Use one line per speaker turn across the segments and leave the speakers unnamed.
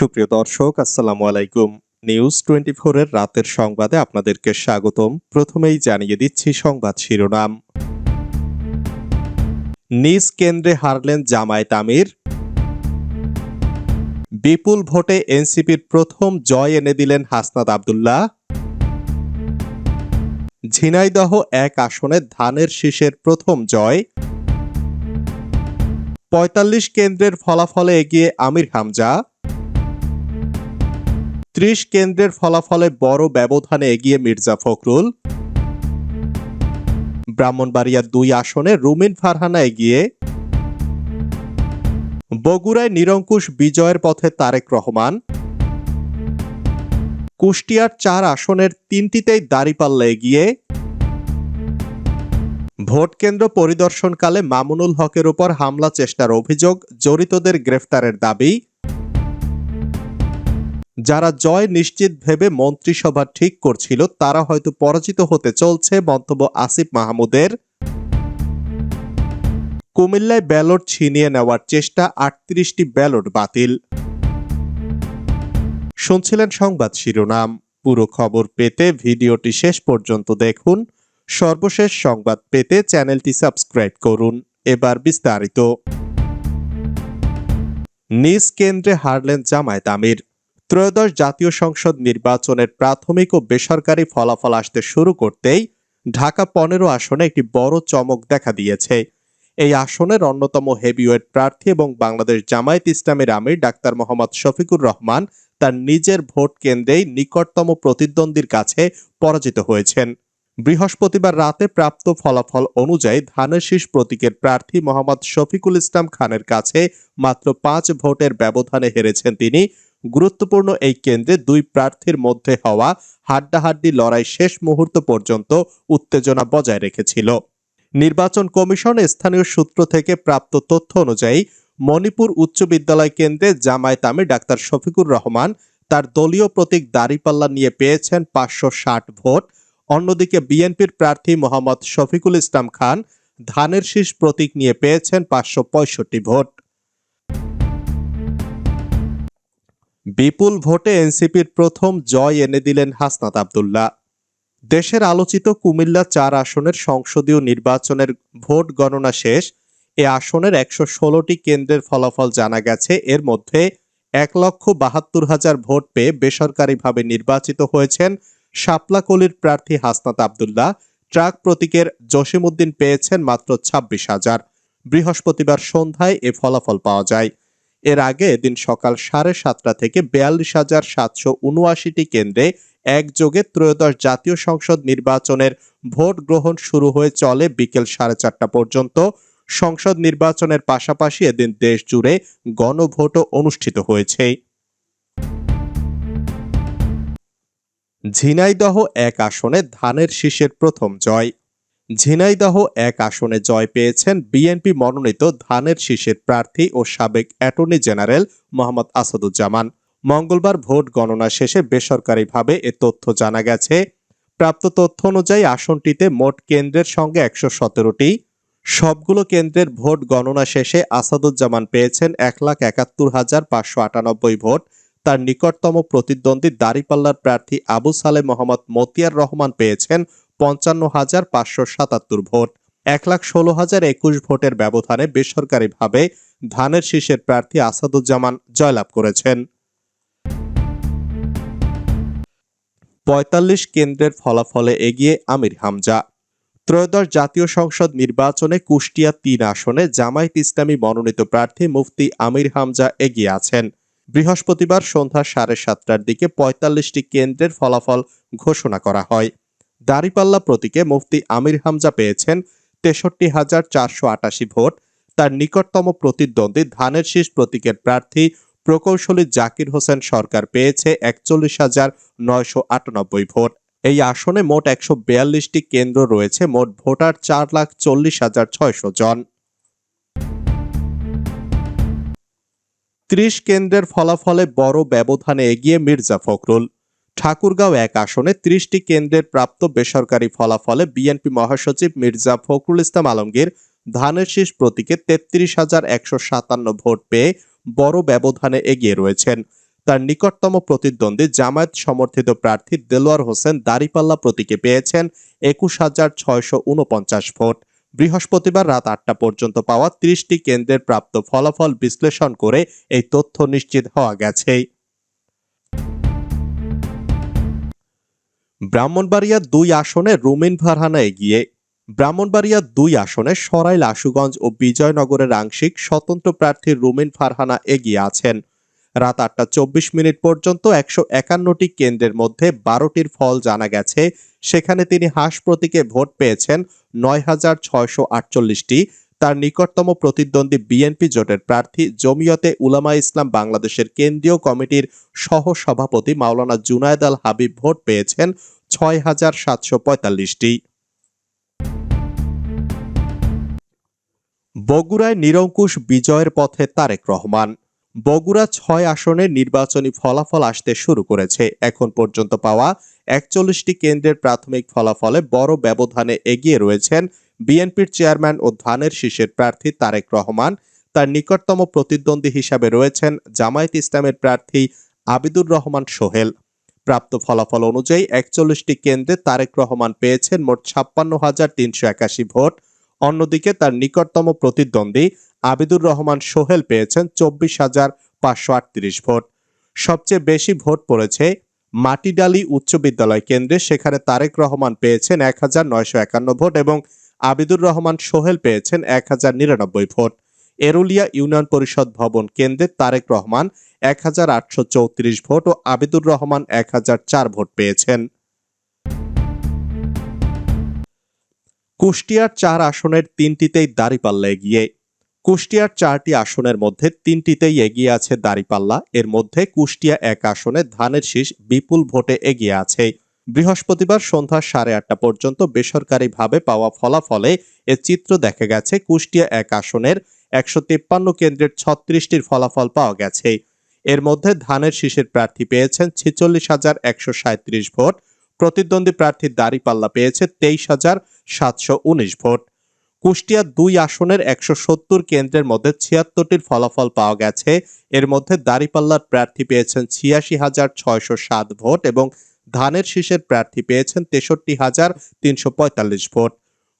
সুপ্রিয় দর্শক, আসসালামু আলাইকুম। নিউজ টোয়েন্টি এর রাতের সংবাদে আপনাদেরকে স্বাগতম। প্রথমেই জানিয়ে দিচ্ছি সংবাদ শিরোনাম। নিজ কেন্দ্রে হারলেন জামায়াত আমির। বিপুল ভোটে এনসিপির প্রথম জয় এনে দিলেন হাসনাত আবদুল্লাহ। ঝিনাইদহ এক আসনে ধানের শীষের প্রথম জয়। পঁয়তাল্লিশ কেন্দ্রের ফলাফলে এগিয়ে আমির হামজা। ত্রিশ কেন্দ্রের ফলাফলে বড় ব্যবধানে এগিয়ে মির্জা ফখরুল। ব্রাহ্মণবাড়িয়ার দুই আসনে রুমিন ফারহানা এগিয়ে। বগুড়ায় নিরঙ্কুশ বিজয়ের পথে তারেক রহমান। কুষ্টিয়ার চার আসনের তিনটিতেই দাঁড়িপাল্লা এগিয়ে। ভোট কেন্দ্র পরিদর্শনকালে মামুনুল হকের উপর হামলা চেষ্টার অভিযোগ, জড়িতদের গ্রেফতারের দাবি। যারা জয় নিশ্চিত ভেবে মন্ত্রিসভা ঠিক করছিল, তারা হয়তো পরাজিত হতে চলছে, মন্তব্য আসিফ মাহমুদের। কুমিল্লায় ব্যালট ছিনিয়ে নেওয়ার চেষ্টা, আটত্রিশটি ব্যালট বাতিল। শুনছিলেন সংবাদ শিরোনাম। পুরো খবর পেতে ভিডিওটি শেষ পর্যন্ত দেখুন। সর্বশেষ সংবাদ পেতে চ্যানেলটি সাবস্ক্রাইব করুন। এবার বিস্তারিত। নিজ কেন্দ্রে হারলেন জামায়াত আমির। ত্রয়োদশ জাতীয় সংসদ নির্বাচনের প্রাথমিক ও বেসরকারি ফলাফল আসতে শুরু করতেই ঢাকা পনেরো আসনে একটি বড় চমক দেখা দিয়েছে। এই আসনের অন্যতম হেভিওয়েট প্রার্থী এবং বাংলাদেশ জামায়াত ইসলামের আমির ডাক্তার মোহাম্মদ শফিকুর রহমান তার নিজের ভোট কেন্দ্রেই নিকটতম প্রতিদ্বন্দ্বীর কাছে পরাজিত হয়েছেন। বৃহস্পতিবার রাতে প্রাপ্ত ফলাফল অনুযায়ী ধানের শীষ প্রতীকের প্রার্থী মোহাম্মদ শফিকুল ইসলাম খানের কাছে মাত্র পাঁচ ভোটের ব্যবধানে হেরেছেন তিনি। গুরুত্বপূর্ণ এই কেন্দ্রে দুই প্রার্থীর মধ্যে হওয়া হাড্ডাহাড্ডি লড়াই শেষ মুহূর্ত পর্যন্ত উত্তেজনা বজায় রেখেছিল। নির্বাচন কমিশন স্থানীয় সূত্র থেকে প্রাপ্ত তথ্য অনুযায়ী, মণিপুর উচ্চ বিদ্যালয় কেন্দ্রে জামায়াত আমির ডাক্তার শফিকুর রহমান তার দলীয় প্রতীক দাঁড়িপাল্লা নিয়ে পেয়েছেন পাঁচশো ষাট ভোট। অন্যদিকে বিএনপির প্রার্থী মোহাম্মদ শফিকুল ইসলাম খান ধানের শীষ প্রতীক নিয়ে পেয়েছেন পাঁচশো পঁয়ষট্টি ভোট। বিপুল ভোটে এনসিপির প্রথম জয় এনে দিলেন হাসনাত আবদুল্লাহ। দেশের আলোচিত কুমিল্লা চার আসনের সংসদীয় নির্বাচনের ভোট গণনা শেষ। এ আসনের একশো ষোলোটি কেন্দ্রের ফলাফল জানা গেছে। এর মধ্যে এক লক্ষ বাহাত্তর হাজার ভোট পেয়ে বেসরকারিভাবে নির্বাচিত হয়েছেন শাপলাকলির প্রার্থী হাসনাত আবদুল্লাহ। ট্রাক প্রতীকের জসিমউদ্দিন পেয়েছেন মাত্র ছাব্বিশ হাজার। বৃহস্পতিবার সন্ধ্যায় এ ফলাফল পাওয়া যায়। এর আগে এদিন সকাল সাড়ে সাতটা থেকে বিয়াল্লিশ হাজার সাতশো উনআশিটি কেন্দ্রে একযোগে ত্রয়োদশ জাতীয় সংসদ নির্বাচনের ভোট গ্রহণ শুরু হয়ে চলে বিকেল সাড়ে চারটা পর্যন্ত। সংসদ নির্বাচনের পাশাপাশি এদিন দেশ জুড়ে গণভোটও অনুষ্ঠিত হয়েছে। ঝিনাইদহ এক আসনে ধানের শীষের প্রথম জয়। ঝিনাইদহ এক আসনে জয় পেয়েছেন বিএনপি মনোনীত ধানের শীষের প্রার্থী ও সাবেক অ্যাটর্নি জেনারেল মোহাম্মদ আসাদুজ্জামান। মঙ্গলবার ভোট গণনা শেষে বেসরকারিভাবে এ তথ্য জানা গেছে, প্রাপ্ত তথ্য অনুযায়ী আসনটিতে মোট কেন্দ্রের সঙ্গে একশো সতেরোটি। সবগুলো কেন্দ্রের ভোট গণনা শেষে আসাদুজ্জামান পেয়েছেন এক লাখ একাত্তর হাজার পাঁচশো আটানব্বই ভোট। তার নিকটতম প্রতিদ্বন্দ্বী দাঁড়িপাল্লার প্রার্থী আবু সালে মোহাম্মদ মতিয়ার রহমান পেয়েছেন পঞ্চান্ন হাজার পাঁচশো সাতাত্তর ভোট। এক লাখ ষোলো হাজার একুশ ভোটের ব্যবধানে বেসরকারিভাবে ধানের শীষের প্রার্থী আসাদুজ্জামান জয়লাভ করেছেন। পঁয়তাল্লিশ কেন্দ্রের ফলাফলে এগিয়ে আমির হামজা। ত্রয়োদশ জাতীয় সংসদ নির্বাচনে কুষ্টিয়া তিন আসনে জামায়াত ইসলামী মনোনীত প্রার্থী মুফতি আমির হামজা এগিয়ে আছেন। বৃহস্পতিবার সন্ধ্যা সাড়ে সাতটার দিকে পঁয়তাল্লিশটি কেন্দ্রের ফলাফল ঘোষণা করা হয়। দাঁড়িপাল্লা প্রতীকে মুফতি আমির হামজা পেয়েছেন তেষট্টি হাজার চারশো আটাশি ভোট। তার নিকটতম প্রতিদ্বন্দ্বী ধানের শীষ প্রতীকের প্রার্থী প্রকৌশলী জাকির হোসেন সরকার পেয়েছে একচল্লিশ হাজার নয়শো আটানব্বই ভোট। এই আসনে মোট একশো বিয়াল্লিশটি কেন্দ্র রয়েছে, মোট ভোটার চার লাখ চল্লিশ হাজার ছয়শো জন। ত্রিশ কেন্দ্রের ফলাফলে বড় ব্যবধানে এগিয়ে মির্জা ফখরুল। ঠাকুরগাঁও এক আসনে ত্রিশটি কেন্দ্রের প্রাপ্ত বেসরকারি ফলাফলে বিএনপি মহাসচিব মির্জা ফখরুল ইসলাম আলমগীর ধানের শীষ প্রতীকে তেত্রিশ হাজার একশো সাতান্ন ভোট পেয়ে বড় ব্যবধানে এগিয়ে রয়েছেন। তার নিকটতম প্রতিদ্বন্দ্বী জামায়াত সমর্থিত প্রার্থী দেলোয়ার হোসেন দাড়িপাল্লা প্রতীকে পেয়েছেন একুশ হাজার ছয়শো উনপঞ্চাশ ভোট। বৃহস্পতিবার রাত আটটা পর্যন্ত পাওয়া ত্রিশটি কেন্দ্রের প্রাপ্ত ফলাফল বিশ্লেষণ করে এই তথ্য নিশ্চিত হওয়া গেছে ব্রাহ্মণবাড়িয়া দুই আসনে রুমিন ফারহানা এগিয়ে, ব্রাহ্মণবাড়িয়া দুই আসনে সরাইল আশুগঞ্জ ও বিজয়নগরের আংশিক স্বতন্ত্র প্রার্থী রুমিন ফারহানা এগিয়ে আছেন। রাত আটটা চব্বিশ মিনিট পর্যন্ত একশো একান্নটি কেন্দ্রের মধ্যে বারোটির ফল জানা গেছে। সেখানে তিনি হাঁস প্রতীকে ভোট পেয়েছেন নয় হাজার ছয়শো আটচল্লিশটি। তার নিকটতম প্রতিদ্বন্দ্বী বিএনপি জোটের প্রার্থী জমিয়তে উলামা ইসলাম বাংলাদেশের কেন্দ্রীয় কমিটির সহ সভাপতি মাওলানা জুনায়দ আল হাবিব ভোট পেয়েছেন ছয় হাজার সাতশো পঁয়তাল্লিশটি। বগুড়ায় নিরঙ্কুশ বিজয়ের পথে তারেক রহমান। বগুড়া ছয় আসনে নির্বাচনী ফলাফল আসতে শুরু করেছে। এখন পর্যন্ত পাওয়া একচল্লিশটি কেন্দ্রের প্রাথমিক ফলাফলে বড় ব্যবধানে এগিয়ে রয়েছেন বিএনপির চেয়ারম্যান ও ধানের শীষের প্রার্থী তারেক রহমান, তার নিকটতম প্রতিদ্বন্দ্বী হিসাবে রয়েছেন জামায়াত ইসলামের প্রার্থী আবিদুর রহমান সোহেল। প্রাপ্ত ফলাফল অনুযায়ী একচল্লিশটি কেন্দ্রে তারেক রহমান পেয়েছেন মোট ছাপ্পান্ন হাজার তিনশো একাশি ভোট। অন্যদিকে তার নিকটতম প্রতিদ্বন্দ্বী আবিদুর রহমান সোহেল পেয়েছেন চব্বিশ হাজার পাঁচশো আটত্রিশ ভোট। সবচেয়ে বেশি ভোট পড়েছে মাটিডালি উচ্চ বিদ্যালয় কেন্দ্রে, সেখানে তারেক রহমান পেয়েছেন এক হাজার নয়শো একান্ন ভোট এবং আবিদুর রহমান সোহেল পেয়েছেন এক হাজার নিরানব্বই ভোট। এরুলিয়া ইউনিয়ন পরিষদ ভবন কেন্দ্রে তারেক রহমান এক হাজার আটশো চৌত্রিশ ভোট ও আবিদুর রহমান এক হাজার চার ভোট পেয়েছেন। কুষ্টিয়ার চার আসনের তিনটিতেই দাঁড়িপাল্লা এগিয়ে। কুষ্টিয়ার চারটি আসনের মধ্যে তিনটিতেই এগিয়ে আছে দাঁড়িপাল্লা। এর মধ্যে কুষ্টিয়া এক আসনে ধানের শীষ বিপুল ভোটে এগিয়ে আছে। বৃহস্পতিবার সন্ধ্যা সাড়ে আটটা পর্যন্ত বেসরকারিভাবে পাওয়া ফলাফলে এ চিত্র দেখা গেছে। কুষ্টিয়া এক আসনের একশো তিপ্পান্ন কেন্দ্রের ছত্রিশটির ফলাফল পাওয়া গেছে। এর মধ্যে ধানের শীষের প্রার্থী পেয়েছেন ছেচল্লিশ হাজার একশো সাঁত্রিশ ভোট। প্রতিদ্বন্দ্বী প্রার্থী দাঁড়িপাল্লা পেয়েছে তেইশ হাজার সাতশো উনিশ ভোট। কুষ্টিয়া দুই আসনের একশো সত্তর কেন্দ্রের মধ্যে ছিয়াত্তরটির ফলাফল পাওয়া গেছে। এর মধ্যে দাঁড়িপাল্লার প্রার্থী পেয়েছেন ছিয়াশি হাজার ছয়শো সাত ভোট এবং ধানের শীষের প্রার্থী পেয়েছেন তেষট্টি হাজার তিনশো পঁয়তাল্লিশ ভোট।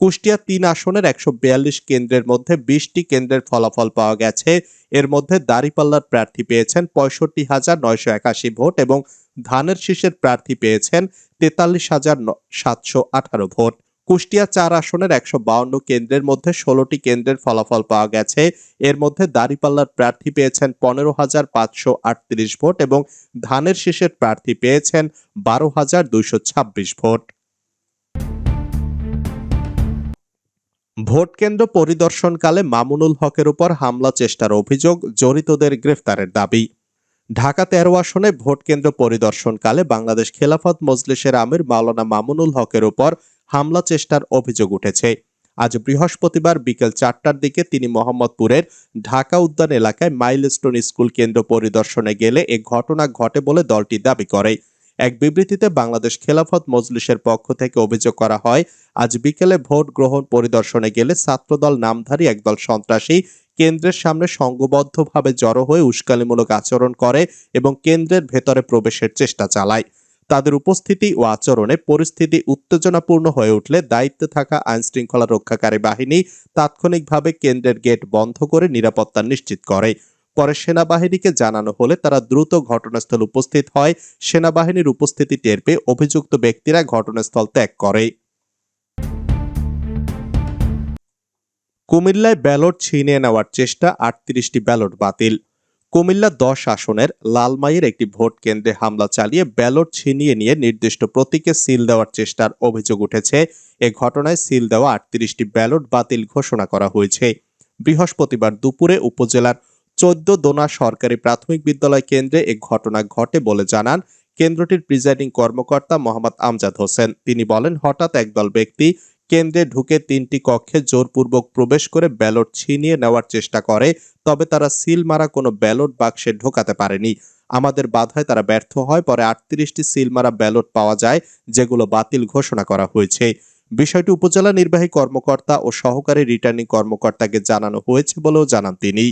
কুষ্টিয়া তিন আসনের একশো বিয়াল্লিশ কেন্দ্রের মধ্যে বিশটি কেন্দ্রের ফলাফল পাওয়া গেছে। এর মধ্যে দাঁড়িপাল্লার প্রার্থী পেয়েছেন পঁয়ষট্টি হাজার নয়শো একাশি ভোট এবং ধানের শীষের প্রার্থী পেয়েছেন তেতাল্লিশ হাজার সাতশো আঠারো ভোট। কুষ্টিয়া চার আসনের একশো বাউন্ন কেন্দ্রের মধ্যে ষোলোটি কেন্দ্রের ফলাফল পাওয়া গেছে। এর মধ্যে দাঁড়িপাল্লার প্রার্থী পেয়েছেন পনেরো হাজার পাঁচশো আটত্রিশ ভোট এবং ধানের শীষের প্রার্থী পেয়েছেন বারো হাজার দুইশো ছাব্বিশ ভোট। ভোট কেন্দ্র পরিদর্শনকালে মামুনুল হকের উপর হামলা চেষ্টার অভিযোগ জড়িতদের গ্রেফতারের দাবি। ঢাকা তেরো আসনে ভোট কেন্দ্র পরিদর্শনকালে বাংলাদেশ খেলাফত মজলিসের আমির মাওলানা মামুনুল হকের উপর হামলা চেষ্টার অভিযোগ উঠেছে। আজ বৃহস্পতিবার বিকেল চারটার দিকে তিনি মোহাম্মদপুরের ঢাকা উদ্যান এলাকায় মাইলস্টোন স্কুল কেন্দ্র পরিদর্শনে গেলে এ ঘটনা ঘটে বলে দলটি দাবি করে। এক বিবৃতিতে বাংলাদেশ খেলাফত মজলিসের পক্ষ থেকে অভিযোগ করা হয়, আজ বিকেলে ভোট গ্রহণ পরিদর্শনে গেলে ছাত্রদল নামধারী একদল সন্ত্রাসী কেন্দ্রের সামনে সংঘবদ্ধভাবে জড়ো হয়ে উস্কানিমূলক আচরণ করে এবং কেন্দ্রের ভেতরে প্রবেশের চেষ্টা চালায়। তাদের উপস্থিতি ও আচরণে পরিস্থিতি উত্তেজনাপূর্ণ হয়ে উঠলে দায়িত্বে থাকা আইনশৃঙ্খলা রক্ষাকারী বাহিনী তাৎক্ষণিকভাবে কেন্দ্রের গেট বন্ধ করে নিরাপত্তা নিশ্চিত করে। পরে সেনাবাহিনীকে জানানো হলে তারা দ্রুত ঘটনাস্থল উপস্থিত হয়। সেনাবাহিনীর উপস্থিতি টের পেয়ে অভিযুক্ত ব্যক্তিরা ঘটনাস্থল ত্যাগ করে। কুমিল্লায় ব্যালট ছিনিয়ে নেওয়ার চেষ্টা আটত্রিশটি ব্যালট বাতিল। কুমিল্লা দশ আসনের লালমাইয়ের একটি ভোট কেন্দ্রে হামলা চালিয়ে ব্যালট ছিনিয়ে নিয়ে নির্দিষ্ট প্রতীকে সিল দেওয়ার চেষ্টার অভিযোগ উঠেছে। এ ঘটনায় সিল দেওয়া আটত্রিশটি ব্যালট বাতিল ঘোষণা করা হয়েছে। বৃহস্পতিবার দুপুরে উপজেলার চোদ্দ দোনা সরকারি প্রাথমিক বিদ্যালয় কেন্দ্রে এ ঘটনা ঘটে বলে জানান কেন্দ্রটির প্রিজাইডিং কর্মকর্তা মোহাম্মদ আমজাদ হোসেন। তিনি বলেন, হঠাৎ একদল ব্যক্তি কেন্দ্রে ঢুকে তিনটি কক্ষে জোরপূর্বক প্রবেশ করে ব্যালট ছিনিয়ে নেওয়ার চেষ্টা করে, তবে তারা সিল মারা কোনো ব্যালট বাক্সে ঢোকাতে পারেনি। আমাদের বাধায় তারা ব্যর্থ হয়, পরে আটত্রিশটি সিল মারা ব্যালট পাওয়া যায়, যেগুলো বাতিল ঘোষণা করা হয়েছে। বিষয়টি উপজেলা নির্বাহী কর্মকর্তা ও সহকারী রিটার্নিং কর্মকর্তাকে জানানো হয়েছে বলেও জানান তিনি।